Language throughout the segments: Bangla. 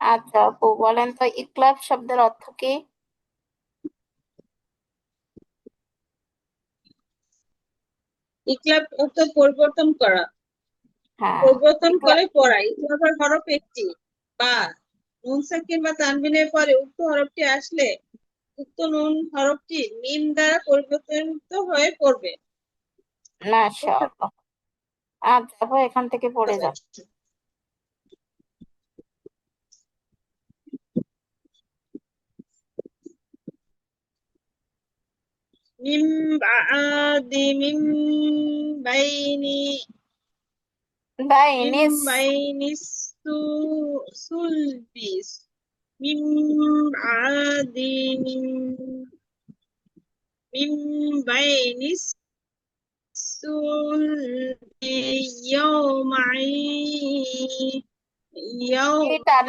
আচ্ছা আপু বলেন তো ইকলাব শব্দের অর্থ কি? ইকলাব অর্থ পরিবর্তন করা। হ্যাঁ পরিবর্তন করে পড়া। ইকলাবের হরফ একটি। বা নুন সাকিন বা তানবিনের পরে উক্ত হরফটি আসলে উক্ত নুন হরফটি মিম দ্বারা পরিবর্তিত হয়ে পড়বে। মাশাআল্লাহ আচ্ছা আপু এখান থেকে পড়ে যান। মিম বাদি মিম বাইনি মিম বাইনিস বাইনি সু- সুলবিস মিম বাদি মিম মিম বাইনি সুলবি ইয়াউমাই কি টান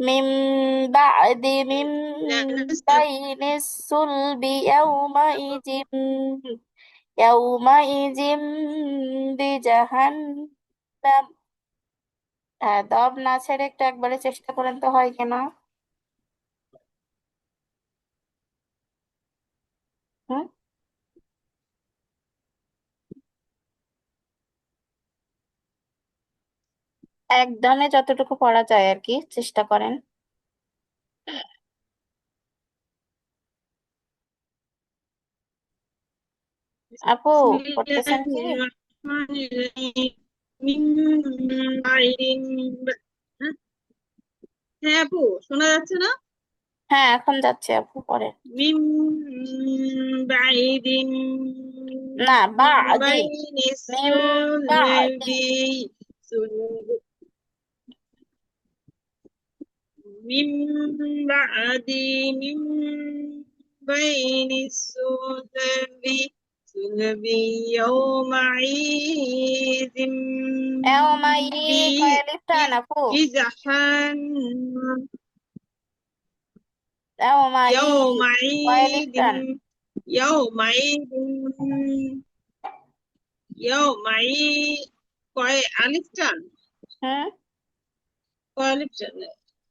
মিম বাইনিস সুলবি ইয়াউমা ইজিম ইয়াউমা ইজিম বিজাহান্নাম হ্যাঁ দব না ছেড়ে একটু একবারে চেষ্টা করেন তো হয় কিনা হুম এক যতটুকু পড়া যায় আর কি চেষ্টা করেন আপু করতেছেন কি হ্যাঁ আপু শোনা যাচ্ছে না হ্যাঁ এখন যাচ্ছে আপু পরে না বা من بعد من بين السلب سلب يومئذ يومئذ جزحان يومئذ يومئذ يومئذ ألف تان ألف تان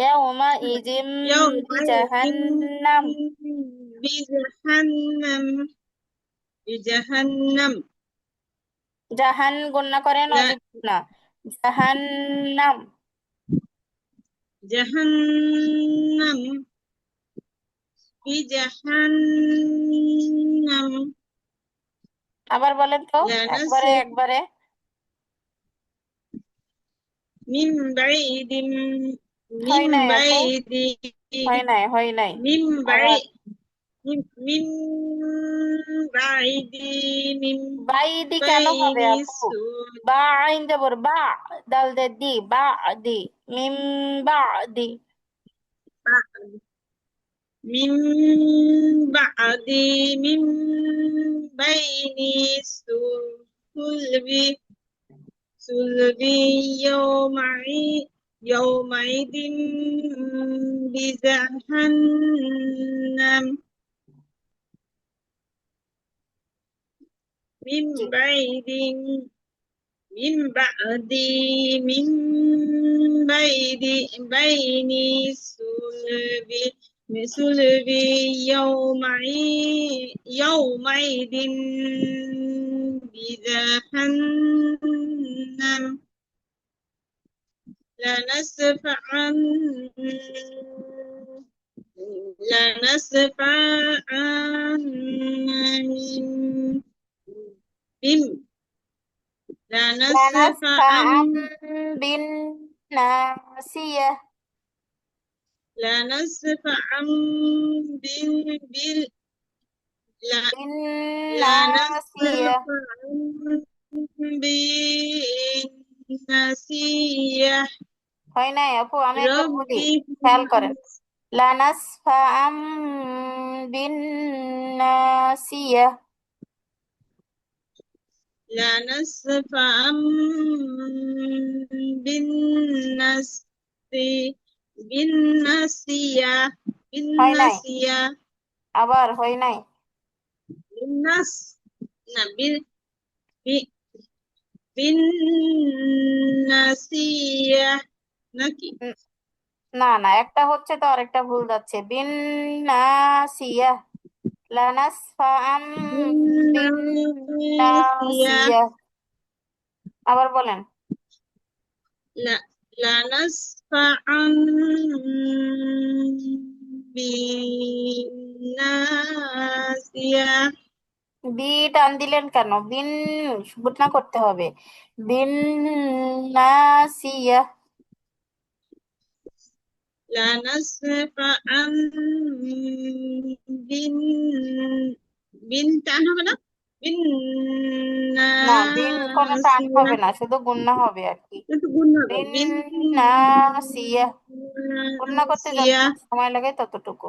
يومئذ বিজাহান্নাম بجهنم بجهنم জাহান গুণ করেন لا অলিফ না জাহান্নাম جهنم بجهنم আবার বলেন তো لا একবারে نسل একবারে من بعيد হয় নাই হয় নাই হয় নাই মিন বাড়ি মিন বাইদি কেন হবে আপু বা আইন দেব বা দাল দে দি বা দি মিন বা দি মিন বাদি মিন বাইনি সুলবি সুলবি ইয়াউমাই يومئذ بجهنم من জি بعد من بعد من بين بين الصلب صلب يومئذ يومئذ بجهنم لنسفعا لنسفعا بم لنسفعا بالناسية لنسفعا بال بال لنسفعا بالناسية হয় নাই? আপু আমি একটা বলি খেয়াল করেন। লানাস ফাআম বিন লানাসফাআম বিন্নাসিয়া। লানাসফাআম বিন্নাসি বিন্নাসিয়া। বিন্নাসিয়া। আবার হয় নাই? বিন্নাস না বিন বিন্নাসিয়া। নাকি? না না একটা হচ্ছে তো আরেকটা ভুল যাচ্ছে। বিন নাসিয়া লানাসফাআন বিন নাসিয়া আবার বলেন। লানাসফাম বিন্নাসিয়া। বি টান দিলেন কেন? বিন না করতে হবে। বিন বিন্নাসিয়া। لنسفعا بن বিন টান হবে না বিন না বিন কোনো টান হবে না শুধু গুণা হবে আর কি কিন্তু গুণ হবে বিন বিন নাসিয়া গুণা করতে নাসিয়া যতটুকু সময় লাগে ততটুকু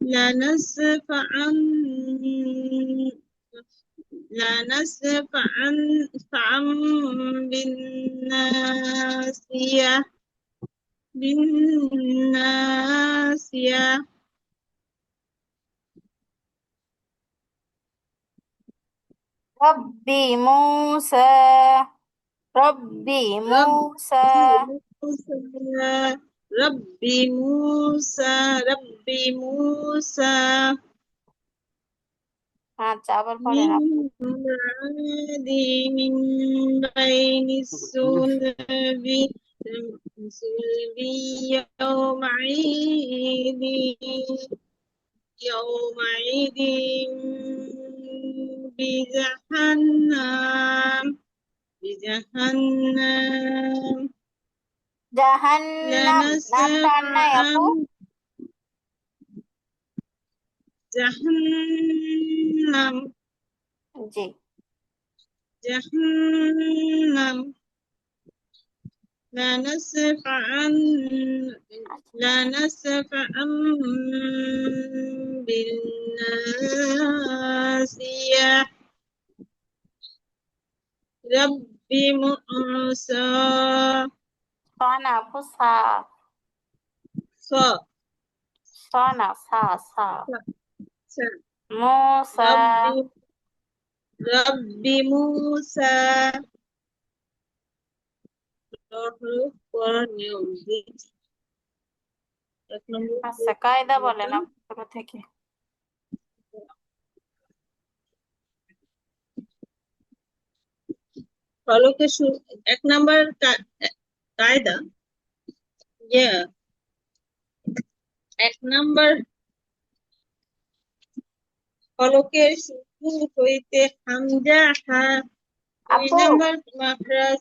لنسفعا لنسفعا فعا بالناسية. بالناسية. ربي موسى. ربي موسى موسى. ربي موسى. ربي موسى. আচ্ছা আবার পড়েন আপু। من بعد من بين الصلب صلب يومئذ يومئذ بجهنم بجهنم জাহান্নাম নাম টান Jahannam. জি Jahannam. لا نسف عن لا نسف عن بالناسية رب مؤسى صنع فصا صا صنع صا صا صا موسى رب رب موسى হরফ পড়ার নিয়ম দিচ্ছি। এক নম্বর আচ্ছা কায়দা বলেন আপু শুরু থেকে ফলকে শুরু এক নাম্বার কা- কায়দা যে এক নাম্বার ফলকের শুরু হইতে হামজা হা। দুই আপু। নাম্বার মাখরাজ।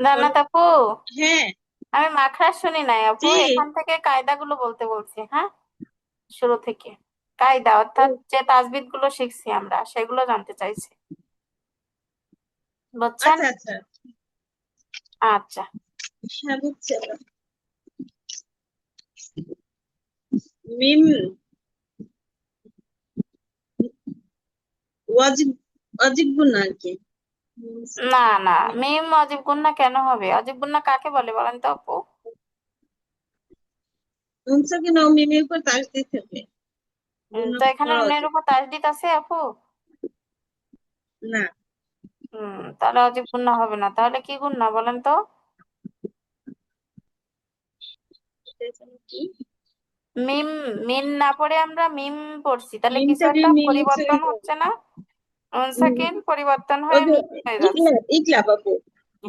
জান্নাত আপু হ্যাঁ। আমি মাখরাজ শুনি নাই আপু। জি। এখান থেকে কায়দাগুলো বলতে বলছি হ্যাঁ? শুরু থেকে। কায়দা অর্থাৎ যে তাজবিদগুলো শিখছি আমরা সেগুলো জানতে চাইছি। বুঝছেন? আচ্ছা আচ্ছা। আচ্ছা। হ্যাঁ বুঝছি। মিম ওয়াজিব গুণ আর কি? না না। মিম অজীব গুন্না কেন হবে? অজীব কাকে বলে বলেন তো আপু? নুন সাকিন মিমের উপর তাসদিদ থাকে তো এখানে নুনের উপর তাসদিদ আছে আপু? না। হুম তাহলে অজীব গুন্না হবে না। তাহলে কি গুন্না বলেন তো? মিম মিম না পড়ে আমরা মিম পড়ছি। তাহলে কিছু একটা পরিবর্তন হচ্ছে না? নুন সাকিন পরিবর্তন হয়ে যে মিম হয়ে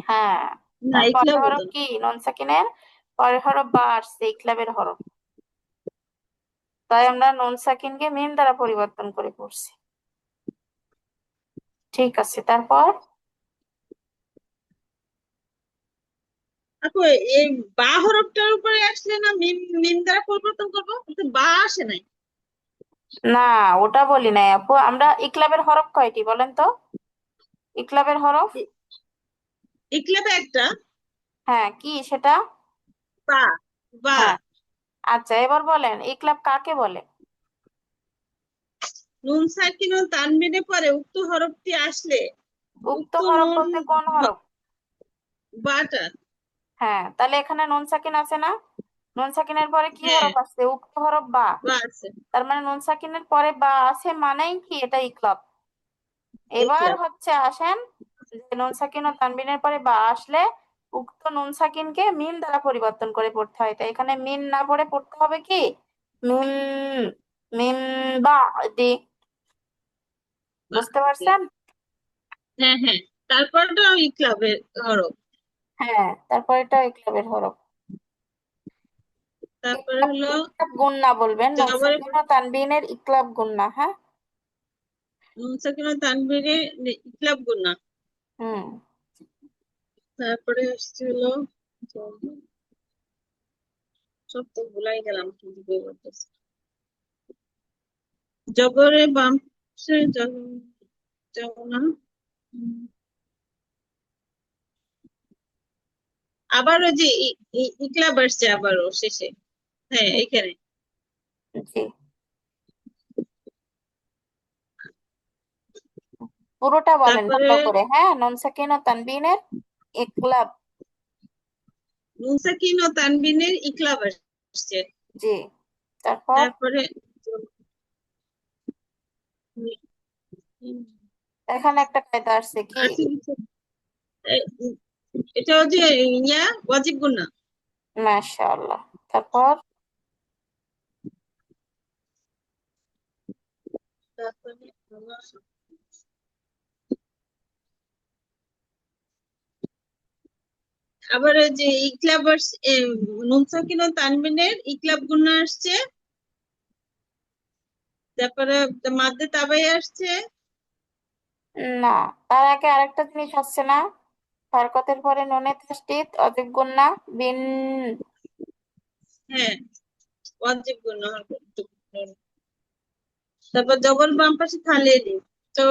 হ্যাঁ না ইকলাব হরফ। কি নুন সাকিনের পরের হরফ বা আসছে ইকলাবের হরফ তাই আমরা নুন সাকিনকে মিম দ্বারা পরিবর্তন করে পড়ছি। ঠিক আছে তারপর? আপু এই বা হরফটার উপরে আসলে না মিম মিম দ্বারা পরিবর্তন করব? কিন্তু বা আসে নাই। না ওটা বলি নাই আপু। আমরা ইকলাবের হরফ কয়টি বলেন তো? ইকলাবের হরফ? ইকলাবে একটা। হ্যাঁ কি সেটা? বা বা। হ্যাঁ আচ্ছা এবার বলেন ইকলাব কাকে বলে? নুন সাকিন ও তানবিনে পরে উক্ত হরফটি আসলে? উক্ত হরফ বলতে কোন হরফ? বাটা। হ্যাঁ তাহলে এখানে নুন সাকিন আছে না? নুন সাকিনের পরে কি হ্যাঁ। হরফ আছে? উক্ত হরফ বা। বা আছে। তার মানে নুন সাকিনের পরে বা আছে মানেই কি? এটা ইকলাব এবার হচ্ছে আসেন যে নুন সাকিন ও তানবিনের পরে বা আসলে উক্ত নুন সাকিনকে মিম দ্বারা পরিবর্তন করে পড়তে হয়। তাই এখানে মিম না পড়ে পড়তে হবে কি? মিম মিম বা দি। বুঝতে পারছেন? হ্যাঁ হ্যাঁ। তারপরটা ইকলাবের হরফ। হ্যাঁ তারপর এটা ইকলাবের হরফ। তারপরে হলো গুন্না বলবেন তানবিনের ইকলাব গুন্না হ্যাঁ? নুন সাকিন ও তানবিনে ইকলাব গুনা হুম। তারপরে আসছে হলো সব তো ভুলাই গেলাম জবরে বাম জ- যাব না আবারও যে ইকলাব আসছে আবারও শেষে। হ্যাঁ এখানে। পুরোটা বলেন ভালো করে। হ্যাঁ নুন সাকিন ও তানবিনের ইকলাব নুন সাকিন ও তানবিনের ইকলাব আসছে। জি তারপর? তারপরে এখানে একটা কায়দা আসছে কি? এটা হচ্ছে ইয়া ওয়াজিব গুনা মাশাআল্লাহ। তারপর তারপরে আমার- আবার ওই যে ইকলাব আসছে নুন সাকিন ও তানবিনের ইকলাব গুনা আসছে। তারপরে মাদ্দে তাবাই আসছে। না তার আগে আরেকটা জিনিস আসছে না? হরকতের পরে নুনে তাসদিদ অজিব গুন্না বিন হ্যাঁ ওয়াজিব গুনা তারপর জবর বাম পাশে থালিয়ে তো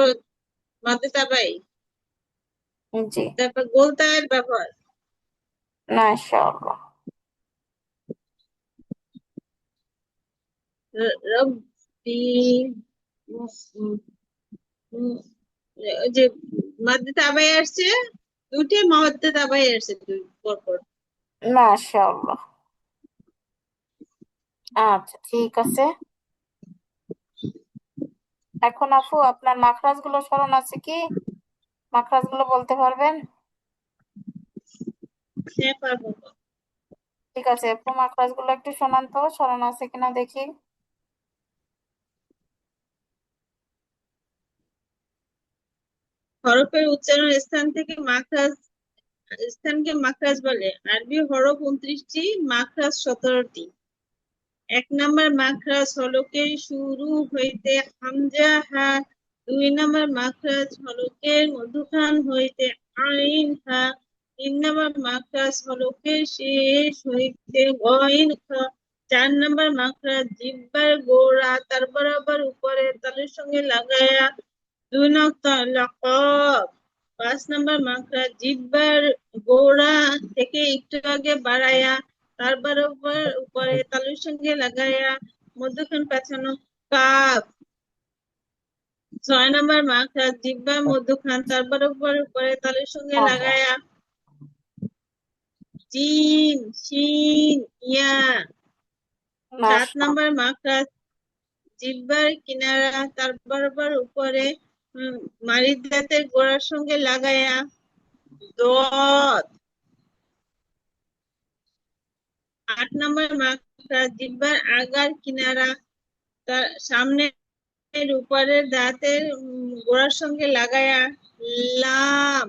মাদ্দে তাবাই। জি। তারপর গোল তায়ের ব্যবহার। মাশাআল্লাহ। রব্বি যে মাদ্দে তাবাই আসছে দুটি মাদ্দে তাবাই আসছে দুই পরপর। মাশাআল্লাহ। আচ্ছা ঠিক আছে। এখন আপু আপনার মাখরাজগুলো স্মরণ আছে কি? মাখরাজগুলো বলতে পারবেন? ঠিক আছে আপু মাখরাজগুলো একটু শোনান তো স্মরণ আছে কিনা দেখি। হরফের উচ্চারণ স্থান থেকে মাখরাজ স্থানকে মাখরাজ বলে। আরবি হরফ উনত্রিশটি মাখরাজ সতেরোটি। এক নম্বর মাখরাজ হলকের শুরু হইতে হামজা হা, দুই নম্বর মাখরাজ হলকের মধ্যখান হইতে আইন হা, তিন নম্বর মাখরাজ হলকের শেষ হইতে গইন খা চার নম্বর মাখরাজ জিব্বার গোড়া তার বরাবর উপরে তালুর সঙ্গে লাগায়া দুই নম্বর পাঁচ নম্বর মাখরাজ জিব্বার গোড়া থেকে একটু আগে বাড়ায়া তার বরাবর উপরে তালুর সঙ্গে লাগায়া মধ্যখান পেছানো কাপ। ছয় নম্বর মাখরাজ জিহ্বার মধ্যখান তার বরাবর উপরে তালুর সঙ্গে। লাগায়া জিম শিন ইয়া। সাত নম্বর মাখরাজ জিহ্বার কিনারা তার বরাবর উপরে মাড়ির গোড়ার সঙ্গে লাগায়া দত আট নম্বর মাখরাজ জিহ্বার আগার কিনারা তার সামনের উপরের দাঁতের উম, গোড়ার সঙ্গে লাগায়া লাম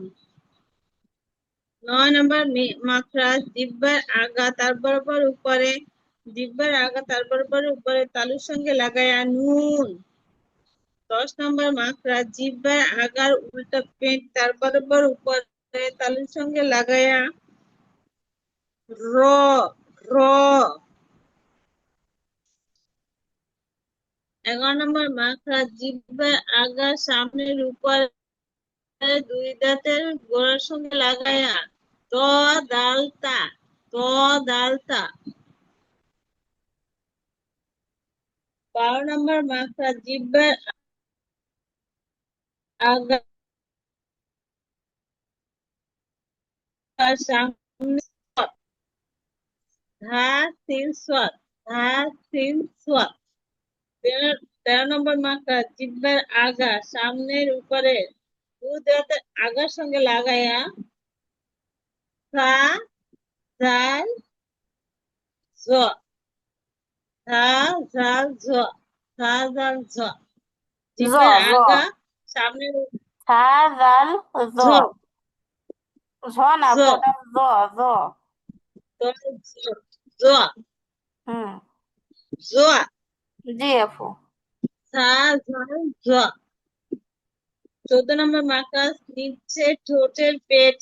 নয় নম্বর মে- মাখরাজ জিব্বার আগা তার বরাবর উপরে জিব্বার আগা তার বরাবর উপরে তালুর সঙ্গে লাগায়া নুন দশ নম্বর মাখরাজ জিব্বার আগার উল্টা পেট তার বরাবর উপরে তালুর সঙ্গে লাগায়া র র এগারো নম্বর মাখরাজ জিব্বার আগা সামনের উপরে দুই দাঁতের গোড়ার সঙ্গে লাগায়া। ত দালতা ত দালতা। বারো নম্বর মাখরা জিব্বার আগা সামনে ধা সিন সৎ ধা সিন সৎ তেরো নম্বর মাখরা জিব্বার আগা সামনের উপরে। দুই আগার সঙ্গে লাগায়া সা জাল জ। ধা জাল জ। ধা জাল জ। জিব্বার আগা সামনের থা জাল জ। জ। না জ। জ জ। চোদ্দ নম্বর মাকাস নিচে ঠোঁটের পেট,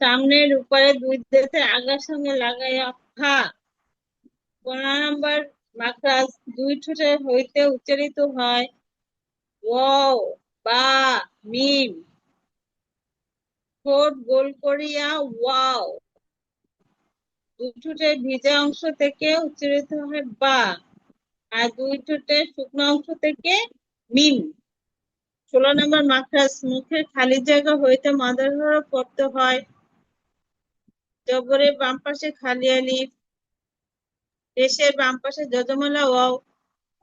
সামনের উপরে দুই দাঁতের আগার সঙ্গে লাগাইয়া ফা। পনেরো নম্বর মাকাস দুই ঠোঁটের হইতে উচ্চারিত হয়, ওয়াও, বা, মিম। ঠোঁট গোল করিয়া ওয়াও। দুই ঠোঁটের ভিজা অংশ থেকে উচ্চারিত হয় বা, আর দুই ঠোঁটের শুকনো অংশ থেকে মিম ষোলো নম্বর মাখরাজ, মুখের খালি জায়গা হইতে মাদার হরফ পড়তে হয়। জবরের বাম পাশে খালি আলিফ পেশের বাম পাশে যজমালা ওয়াও,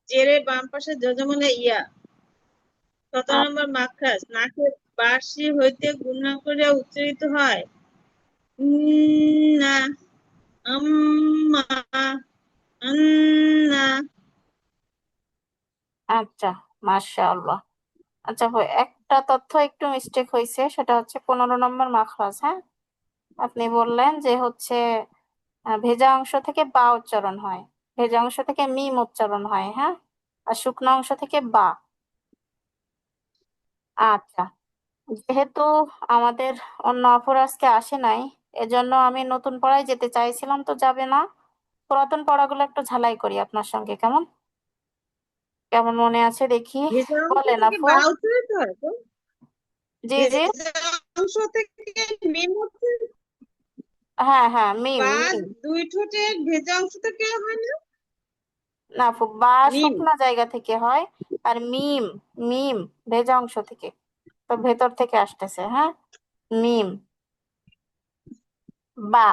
জেরের বাম পাশে যজমালা ইয়া। সতেরো নম্বর মাখরাজ, নাকের বার্ষি হইতে গুণা করিয়া উচ্চারিত হয়। না। আম্মা, আন্না। আচ্ছা মাশাআল্লাহ। আচ্ছা একটা তথ্য একটু মিস্টেক হয়েছে সেটা হচ্ছে পনেরো নম্বর মাখরাজ হ্যাঁ? আপনি বললেন যে হচ্ছে ভেজা অংশ থেকে বা উচ্চারণ হয়। ভেজা অংশ থেকে মিম উচ্চারণ হয় হ্যাঁ? আর শুকনো অংশ থেকে বা। আচ্ছা যেহেতু আমাদের অন্য অপর আজকে আসে নাই এজন্য আমি নতুন পড়ায় যেতে চাইছিলাম তো যাবে না। পুরাতন পড়াগুলো একটু ঝালাই করি আপনার সঙ্গে কেমন? কেমন মনে আছে দেখি। বলেন আপু। হয় জি জি। হ্যাঁ হ্যাঁ মিম দুই ঠোঁটের ভেজা অংশ থেকে হয় না? না আপু বা। শুকনা জায়গা থেকে হয় আর মিম মিম ভেজা অংশ থেকে তো ভেতর থেকে আসতেছে হ্যাঁ? মিম। বা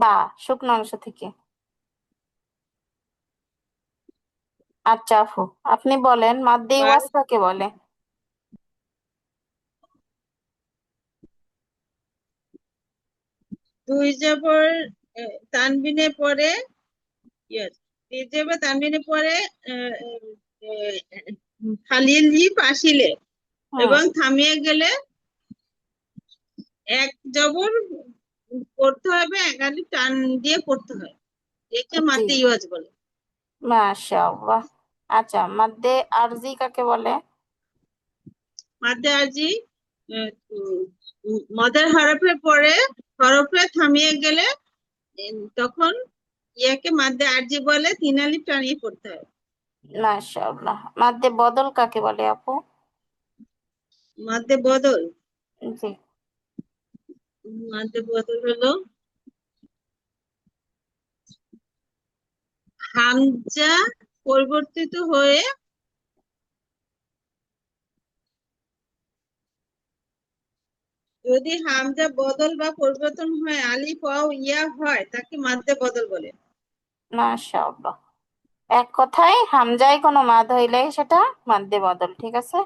বা শুকনো অংশ থেকে। আচ্ছা আপু আপনি বলেন মাদ্দে ওয়াজ কাকে বলে। দুই জবর তানবিনে পরে দুই জবর তানবিনে পরে আহ, আহ, খালি লিপ আসিলে হুম। এবং থামিয়ে গেলে এক জবর পড়তে হবে এক আলিফ টান দিয়ে পড়তে হয়। একে মাদ্দে ইওয়াজ বলে। মাশাআল্লাহ। আচ্ছা মাদ্দে আরজি কাকে বলে? মাদ্দে উম, মদের হরফের পরে হরফে থামিয়ে গেলে তখন ইয়াকে মাদ্দে আরজি বলে তিন আলিফ টানিয়ে পড়তে হয়। মাশাআল্লাহ। মাদ্দে বদল কাকে বলে আপু? মাদ্দে বদল? জি। মাদ্দে বদল হলো হামজা পরিবর্তিত হয়ে যদি হামজা বদল বা পরিবর্তন হয় আলিফ ওয়াও ইয়া হয় তাকে মাদ্দে বদল বলে। মাশাআল্লাহ। এক কথায় হামজায় কোনো মাদ হইলে সেটা মাদ্দে বদল ঠিক আছে?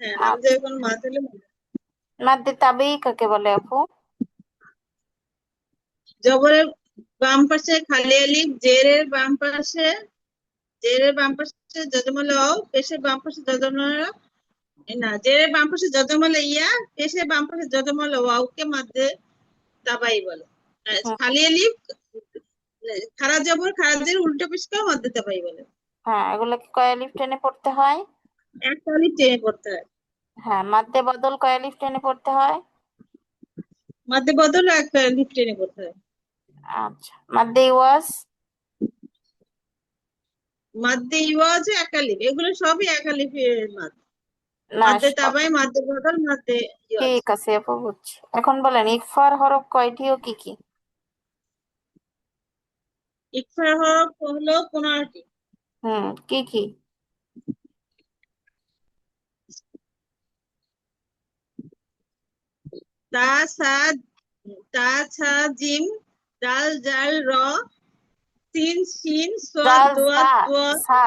হ্যাঁ হামজা এখন মাদ হলে মাদ্দে তাবেই কাকে বলে আপু? জবরের বাম পাশে খালি আলিফ জেরের বাম পাশে জেরের বাম পাশে ওয়াও পেশের বাম পাশে যজমালা না জেরের বাম পাশে যজমালা ইয়া পেশের বাম পাশে যজমালা ওয়াওকে মাদ্দে তাবাই বলে। খালি আলিফ খারা জবর খারাজের উল্টো পেশকেও মাদ্দে তাবাই বলে। হ্যাঁ এগুলো কি কয় আলিফ টেনে পড়তে হয়? একটা আলিফ টেনে পড়তে হয়। হ্যাঁ মাদ্দে বদল কয় আলিফ টেনে পড়তে হয়? মাদ্দে বদল একটা আলিফ টেনে পড়তে হয়? আচ্ছা মাদ্দে ওয়াজ মাদ্দে ইওয়াজ এক আলিফ এগুলো সবই এক আলিফের মাদ মাদ্দে তাবাই মাদ্দে বদল মাদ্দে ঠিক আছে আপু বুঝছি। এখন বলেন ইকফার হরফ কয়টি ও কি কি? ইকফার হরফ হলো পনেরোটি। হুম কি কি? তা সা তা জিম দাল জাল র সিন শিন সোয়াদ জাল দোয়া ঝা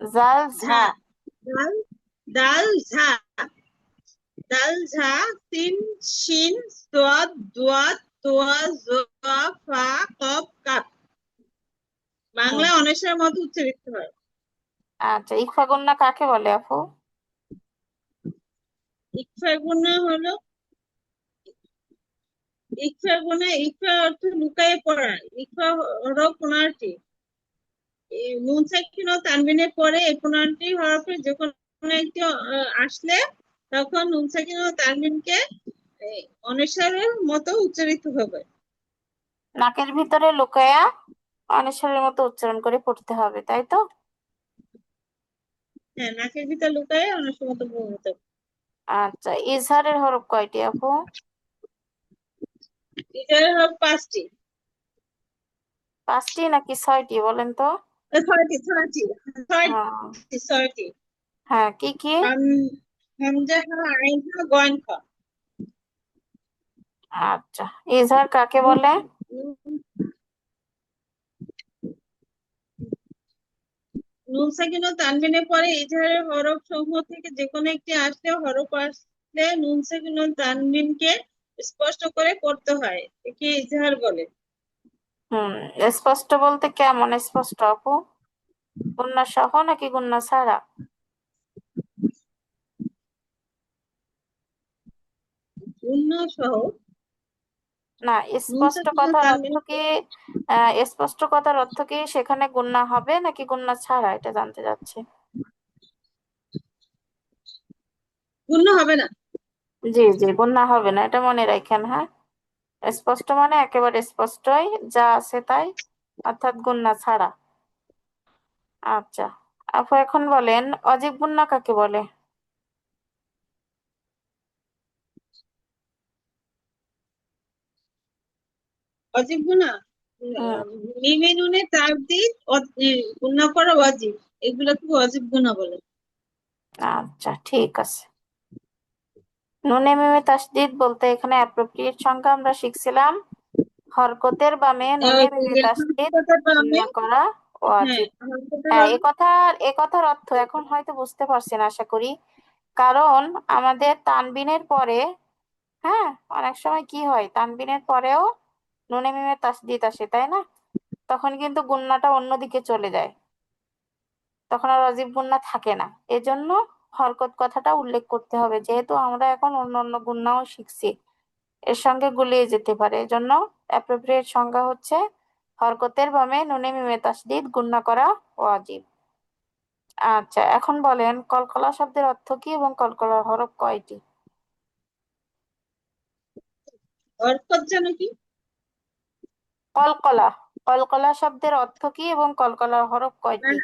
জাল দাল দাল ঝা দাল ঝা সিন সোয়াদ তোয়া জোয়া ফা কফ কাপ। বাংলা মতো উচ্চারিত হয়। আচ্ছা ইকফা গুন্না কাকে বলে আপু? ইকফা হলো ইকফা গুণা ইকফা অর্থ লুকায়ে পড়া ইকফা হরফ পনেরোটি এই নুন সাকিন ও তানবিনের পরে এই পনেরোটি হরফে যে কোনো একটি আসলে তখন নুন সাকিন ও তানবিনকে মতো উচ্চারিত হবে। নাকের ভিতরে লুকায়া অনেশ্বরের মতো উচ্চারণ করে পড়তে হবে তাই তো? হ্যাঁ নাকের ভিতর লুকায়ে অনেসের মতো বলতে হবে। আচ্ছা ইজহারের হরফ কয়টি আপু? হরফ পাঁচটি। পাঁচটি নাকি ছয়টি বলেন তো? ছয়টি ছয়টি ছয়টি ছয়টি। হ্যাঁ কি কি? হামজা হা আইন হা গয়েন খা আচ্ছা ইজহার কাকে বলে? নুন সাকিন ও তানবিনের পরে ইজহারের হরফ সমূহ থেকে যে কোনো একটি আসলে হরফ আসলে নুন সাকিন ও তানবিনকে স্পষ্ট করে পড়তে হয় একে ইজহার বলে? হুম স্পষ্ট বলতে কেমন স্পষ্ট আপু? গুন্না সহ নাকি গুন্না ছাড়া সহ না স্পষ্ট কথার অর্থ কি আহ, স্পষ্ট কথার অর্থ কি সেখানে গুন্না হবে নাকি গুন্না ছাড়া? এটা জানতে চাচ্ছি। গুণ্য হবে না। জি জি গুন্না হবে না এটা মনে রাখেন হ্যাঁ? স্পষ্ট মানে একেবারে স্পষ্টই যা আছে তাই অর্থাৎ গুন্না ছাড়া। আচ্ছা আপু এখন বলেন অজীব গুন্না কাকে বলে? অজীব গুণা? মিমে নুনে তাবদিদ গুণ্য করা অজীব এগুলোকে অজীব গুণা বলে। আচ্ছা ঠিক আছে। নুনে মিমে তাসদিদ বলতে এখানে অ্যাপ্রোপ্রিয়েট সংখ্যা আমরা শিখছিলাম। হরকতের বামে নুনে মিমে তাসদিদ করা হ্যাঁ হ্যাঁ এ কথার এ কথার অর্থ এখন হয়তো বুঝতে পারছেন আশা করি। কারণ আমাদের তানবিনের পরে হ্যাঁ অনেক সময় কি হয় তানবিনের পরেও নুনে মিমে তাসদিদ আসে তাই না? তখন কিন্তু গুন্নাটা অন্যদিকে চলে যায়। তখন আর অজীব গুন্না থাকে না। এজন্য হরকত কথাটা উল্লেখ করতে হবে। যেহেতু আমরা এখন অন্য অন্য গুন্নাও শিখছি এর সঙ্গে গুলিয়ে যেতে পারে। এজন্য অ্যাপ্রোপ্রিয়েট সংজ্ঞা হচ্ছে হরকতের বামে নুনে মিমে তাসদিদ গুন্না করা ওয়াজিব। আচ্ছা এখন বলেন কলকলা শব্দের অর্থ কি এবং কলকলার হরফ কয়টি? হরকত যেন কি? কলকলা। কলকলা শব্দের অর্থ কি এবং কলকলার হরফ কয়টি?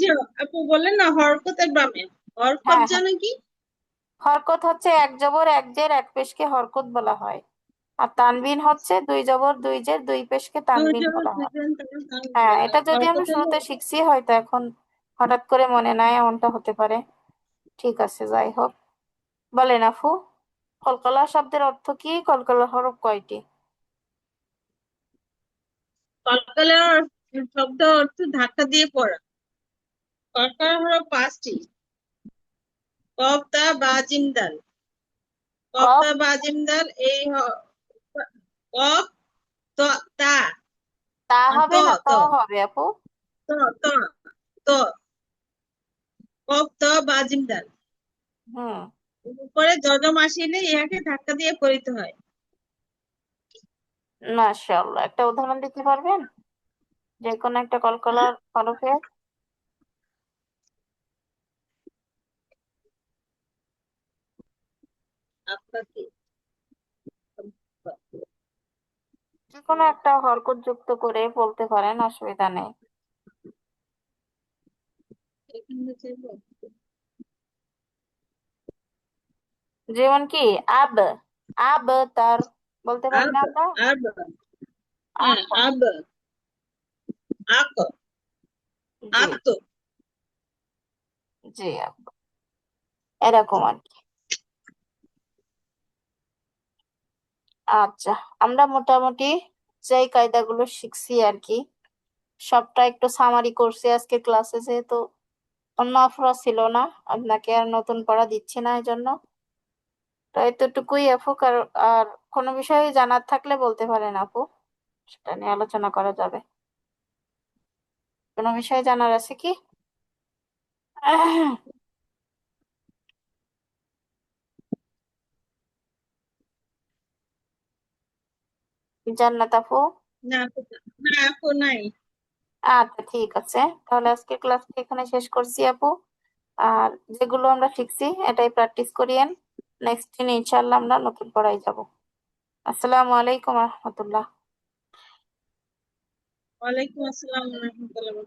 যে আপু বললেন না হরকতের বামে। হরকত হ্যাঁ, যেন কি? হরকত হচ্ছে এক জবর এক জের এক পেশকে হরকত বলা হয়। আর তানবিন হচ্ছে দুই জবর দুই জের দুই পেশকে তানবিন বলা হয়। হ্যাঁ। এটা যদি আমরা শুরুতে শিখছি হয়তো এখন হঠাৎ করে মনে নাই এমনটা হতে পারে। ঠিক আছে যাই হোক। বলেন আফু কলকলা শব্দের অর্থ কি? কলকলা হরফ কয়টি? কলকালার শব্দ অর্থ ধাক্কা দিয়ে পড়া। কলকালা হলো পাঁচটি। কফ তা বা জিমদাল কফ কফ? তা বা জিমদাল এই কফ ত তা। হবে না ত। হবে আপু। ত ত ত। কফ ত বা জিমদাল হুম। উপরে যজম আসিলে ইহাকে ধাক্কা দিয়ে পড়িতে হয়। মাশাআল্লাহ। একটা উদাহরণ দিতে পারবেন? যে কোনো একটা কলকলার হরফের আপনাকে যে কোনো একটা হরকত যুক্ত করে বলতে পারেন অসুবিধা নেই। যেমন কি আব আব তার বলতে পারি না আমরা? আব হ্যাঁ আব। আব আক জি। জি এরকম আর কি। আচ্ছা আমরা মোটামুটি যেই কায়দাগুলো শিখছি আর কি, সবটা একটু সামারি করছি আজকে ক্লাসে যেহেতু অন্য অফরা ছিল না, আপনাকে আর নতুন পড়া দিচ্ছি না এই জন্য তো এতটুকুই আর আর কোনো বিষয়ে জানার থাকলে বলতে পারেন আপু, সেটা নিয়ে আলোচনা করা যাবে। কোনো বিষয়ে জানার আছে কি? জান্নাত আপু? না না। আপু নাই। আচ্ছা ঠিক আছে। তাহলে আজকে ক্লাসটি এখানে শেষ করছি আপু? আর যেগুলো আমরা শিখছি এটাই প্র্যাকটিস করিয়েন। নেক্সট দিন ইনশাল্লাহ আমরা নতুন পড়াই যাব। আসসালামু আলাইকুম রহমতুল্লাহ। ওয়ালাইকুম আসসালাম ওয়া রাহমাতুল্লাহি